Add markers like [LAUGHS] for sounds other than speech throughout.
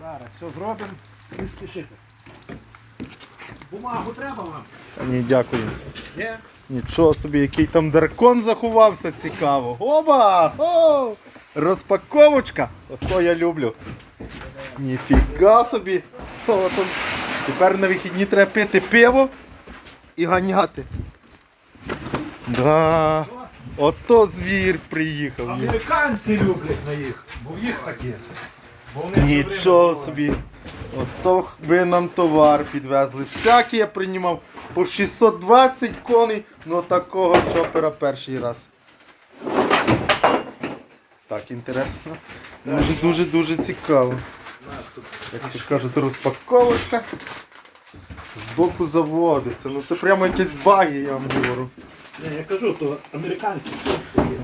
Зараз все зробимо, не спішити. Бумагу треба вам? Ні, дякую. Є? Нічого собі, який там дракон заховався, цікаво. Оба! О! Розпаковочка! Ото я люблю. Ніфіга собі. О, там. Тепер на вихідні треба пити пиво і ганяти. Да. Ото звір приїхав. Американці люблять на їх, бо в їх таке. Нічого собі. Ото ви нам товар підвезли. Всякий я приймав по 620 коней, ну такого чопера перший раз. Так, інтересно. Дуже дуже дуже цікаво. Як то кажуть, розпаковочка. Збоку заводиться. Ну це прямо якісь баги, я вам говорю. Ні, я кажу, то я-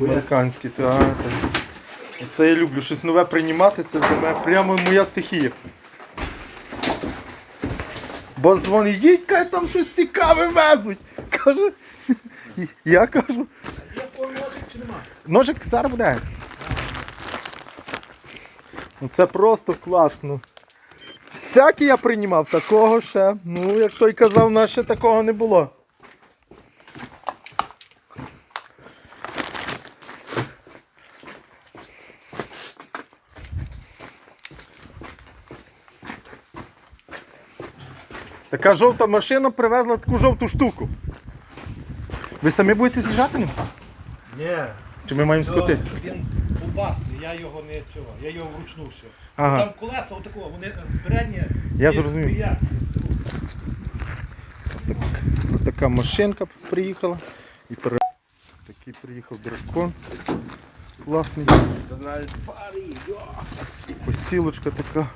Американські, так. Це я люблю. Щось нове приймати, це для мене прямо моя стихія. Бо дзвонить, їдь, каже, там щось цікаве везуть. Каже. [LAUGHS] Я кажу, ножик зараз буде. Ну це просто класно. Всякий я приймав, такого ще. Ну, як той казав, у нас ще такого не було. Така жовта машина привезла таку жовту штуку. Ви самі будете з'їжджати? Ні. Чи ми маємо скоти? Він ковбасний, я його не цього, я його вручну все. Ага. Там колеса отакого, вони е, передні. Я і зрозумів. Ось така машинка приїхала. І пере... Такий приїхав дракон. Класний. Посілочка така,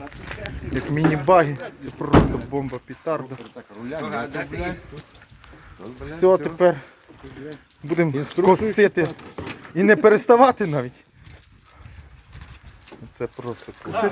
як міні-баги. Це просто бомба петарда. Все, тепер будемо косити і не переставати навіть. Це просто там?